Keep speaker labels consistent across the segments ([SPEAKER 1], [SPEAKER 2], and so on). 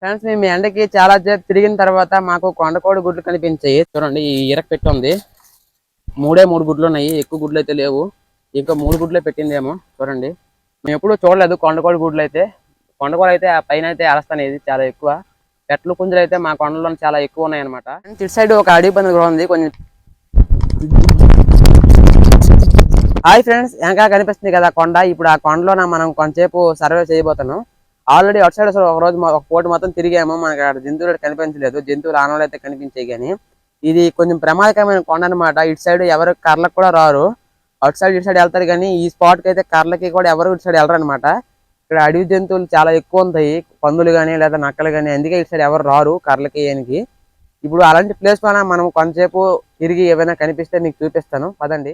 [SPEAKER 1] Friends మేము ఎండకి చాలా తిరిగిన తర్వాత మాకు కొండకోడి గుడ్లు కనిపించాయి. చూడండి ఈ ఇరక్ పెట్టి ఉంది. మూడే మూడు గుడ్లు ఉన్నాయి. ఎక్కువ గుడ్లు అయితే లేవు. ఇంకా మూడు గుడ్లే పెట్టిందేమో. చూడండి. మేము ఎప్పుడూ చూడలేదు కొండకోడి గుడ్లు అయితే. కొండకోడి అయితే ఆ పైన అయితే అరస్తనేది చాలా ఎక్కువ. పెట్లు కుంజలు అయితే మా కొండలో చాలా ఎక్కువ ఉన్నాయి అనమాట ఇటు సైడ్ ఒక అడవి పంది కూడా ఉంది. కొంచెం హాయ్ ఫ్రెండ్స్ వెనక కనిపిస్తుంది కదా కొండ. ఇప్పుడు ఆ కొండలోన మనం కొంతసేపు సర్వే చేయబోతున్నాం. ఆల్రెడీ అటు సైడ్ అసలు ఒక రోజు ఒక పూట మొత్తం తిరిగాము. మనకి అక్కడ జంతువులు అయితే కనిపించలేదు. జంతువులు ఆనవాళ్ళు అయితే కనిపించాయి కానీ ఇది కొంచెం ప్రమాదకరమైన కొండ అనమాట ఇటు సైడ్ ఎవరు కర్లకు కూడా రారు. అటు సైడ్ ఇటు సైడ్ వెళ్తారు కానీ ఈ స్పాట్కి అయితే కర్లకి కూడా ఎవరు ఇటు సైడ్ వెళ్ళరు అనమాట ఇక్కడ అడవి జంతువులు చాలా ఎక్కువ ఉంటాయి. పందులు కానీ లేదా నక్కలు కానీ అందుకే ఇటు సైడ్ ఎవరు రారు కర్లకి ఏనికి. ఇప్పుడు అలాంటి ప్లేస్ పైన మనం కొంతసేపు తిరిగి ఏమైనా కనిపిస్తే మీకు చూపిస్తాను. పదండి.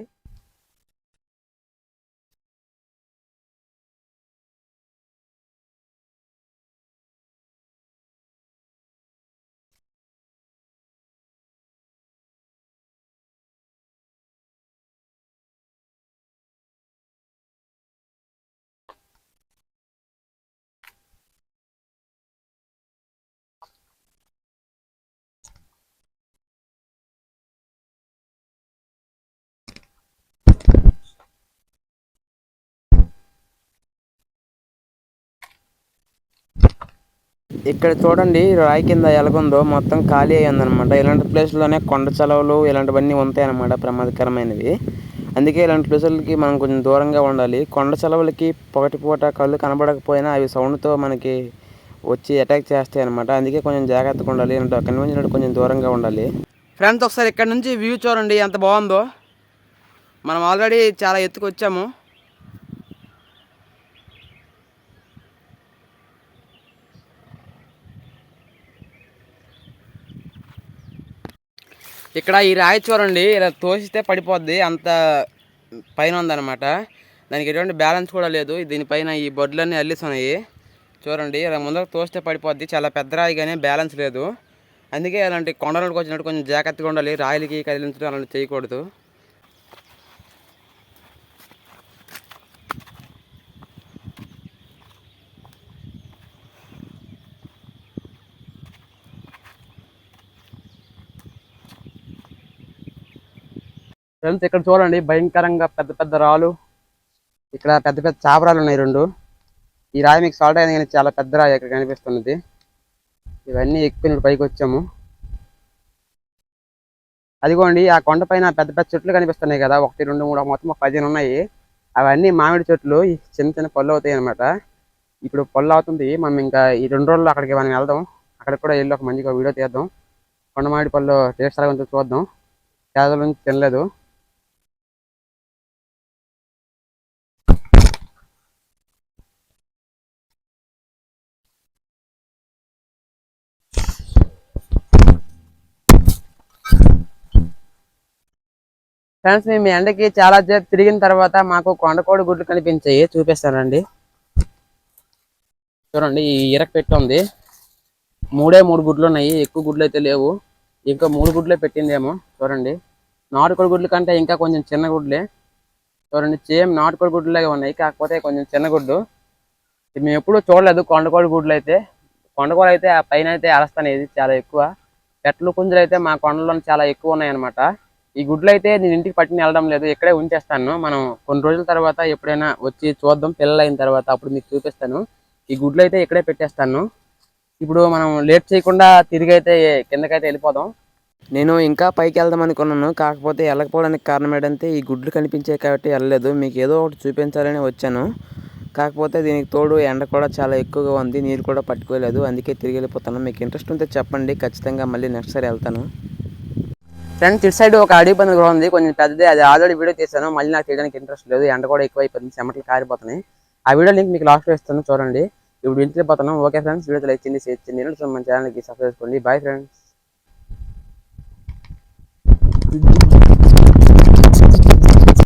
[SPEAKER 1] ఇక్కడ చూడండి రాయి కింద ఎలాగుందో మొత్తం ఖాళీ అయ్యింది అనమాట ఇలాంటి ప్లేస్లోనే కొండ చలవలు ఇలాంటివన్నీ ఉంటాయి అనమాట ప్రమాదకరమైనవి. అందుకే ఇలాంటి ప్లేసులకి మనం కొంచెం దూరంగా ఉండాలి. కొండ చలవలకి పొగటిపూట కళ్ళు కనబడకపోయినా అవి సౌండ్తో మనకి వచ్చి అటాక్ చేస్తాయి అనమాట అందుకే కొంచెం జాగ్రత్తగా ఉండాలి. ఇలాంటి కనిపించినట్టు కొంచెం దూరంగా ఉండాలి. ఫ్రెండ్స్ ఒకసారి ఇక్కడ నుంచి వ్యూ చూడండి ఎంత బాగుందో. మనం ఆల్రెడీ చాలా ఎత్తుకు వచ్చాము ఇక్కడ ఈ రాయి చూడండి ఇలా తోసిస్తే పడిపోద్ది. అంత పైన ఉందన్నమాట. దానికి ఎటువంటి బ్యాలెన్స్ కూడా లేదు. దీనిపైన ఈ బొడ్లన్నీ అల్లిస్తున్నాయి చూడండి ఇలా ముందరకు తోస్తే పడిపోద్ది. చాలా పెద్ద రాయి కానీ బ్యాలెన్స్ లేదు. అందుకే అలాంటి కొండలకు వచ్చినట్టు కొంచెం జాగ్రత్తగా ఉండాలి. రాయిలకి కదిలించడం అలాంటి చేయకూడదు. ఫ్రెండ్స్ ఇక్కడ చూడండి భయంకరంగా పెద్ద పెద్ద రాళ్ళు. ఇక్కడ పెద్ద పెద్ద చాపరాలు ఉన్నాయి రెండు. ఈ రాయి మీకు సాల్ట్ అయింది కానీ చాలా పెద్ద రాయి ఇక్కడ కనిపిస్తున్నది. ఇవన్నీ ఎక్కువ పైకి వచ్చాము. అదిగోండి ఆ కొండ పైన పెద్ద పెద్ద చెట్లు కనిపిస్తున్నాయి కదా. ఒకటి రెండు మూడు మొత్తం ఒక పదిహేను ఉన్నాయి. అవన్నీ మామిడి చెట్లు చిన్న చిన్న పళ్ళు అవుతాయి అనమాట ఇప్పుడు పళ్ళు అవుతుంది. మనం ఇంకా ఈ రెండు రోజుల్లో అక్కడికి మనం వెళ్దాం. అక్కడికి కూడా వెళ్ళి ఒక మంచిగా వీడియో తీద్దాం. కొండ మామిడి పళ్ళు టేస్ట్ ఎలా చూద్దాం. పేదల నుంచి తినలేదు. ఫ్రెండ్స్ మేము ఎండకి చాలా సేపు తిరిగిన తర్వాత మాకు కొండకోడి గుడ్లు కనిపించాయి. చూపిస్తానండి. చూడండి ఈ ఇరక పెట్టి ఉంది. మూడే మూడు గుడ్లు ఉన్నాయి. ఎక్కువ గుడ్లు అయితే లేవు. ఇంకా మూడు గుడ్లే పెట్టిందేమో. చూడండి. నాటుకోడి గుడ్ల కంటే ఇంకా కొంచెం చిన్న గుడ్లే. చూడండి సేమ్ నాటుకోడి గుడ్లలాగే ఉన్నాయి. కాకపోతే కొంచెం చిన్న గుడ్లు. మేము ఎప్పుడూ చూడలేదు కొండకోడి గుడ్లు అయితే. కొండకోడ అయితే ఆ పైన అయితే అరస్తనేది చాలా ఎక్కువ. పెట్లు కుంజలు అయితే మా కొండలో చాలా ఎక్కువ ఉన్నాయి అన్నమాట ఈ గుడ్లు అయితే నేను ఇంటికి పట్టిన వెళ్ళడం లేదు ఇక్కడే ఉంచేస్తాను. మనం కొన్ని రోజుల తర్వాత ఎప్పుడైనా వచ్చి చూద్దాం పిల్లలు అయిన తర్వాత అప్పుడు మీకు చూపిస్తాను. ఈ గుడ్లు అయితే ఇక్కడే పెట్టేస్తాను. ఇప్పుడు మనం లేట్ చేయకుండా తిరిగి అయితే కిందకైతే వెళ్ళిపోదాం. నేను ఇంకా పైకి వెళ్దాం అనుకున్నాను. కాకపోతే వెళ్ళకపోవడానికి కారణం ఏంటంటే ఈ గుడ్లు కనిపించాయి కాబట్టి వెళ్ళలేదు. మీకు ఏదో ఒకటి చూపించాలని వచ్చాను. కాకపోతే దీనికి తోడు ఎండ కూడా చాలా ఎక్కువగా ఉంది. నీరు కూడా పట్టుకోలేదు. అందుకే తిరిగి వెళ్ళిపోతాను. మీకు ఇంట్రెస్ట్ ఉంటే చెప్పండి. ఖచ్చితంగా మళ్ళీ నెక్స్ట్ సారి వెళ్తాను. ఫ్రెండ్స్ ఇటు సైడ్ ఒక అడవి పంది కూడా ఉంది. కొంచెం పెద్దది. అది ఆల్రెడీ వీడియో తీసాను మళ్ళీ నాకు తీయడానికి ఇంట్రెస్ట్ లేదు. ఎండ కూడా ఎక్కువ అయిపోతుంది చెమటలు కారిపోతున్నాయి. ఆ వీడియో లింక్ మీకు లాస్ట్లో ఇస్తాను. చూడండి. ఇప్పుడు ఇంటికి పోతున్నాం ఓకే ఫ్రెండ్స్ వీడియో లైక్ చేయండి షేర్ చేయండి. మన ఛానల్కి సబ్స్క్రైబ్ చేసుకోండి. Bye friends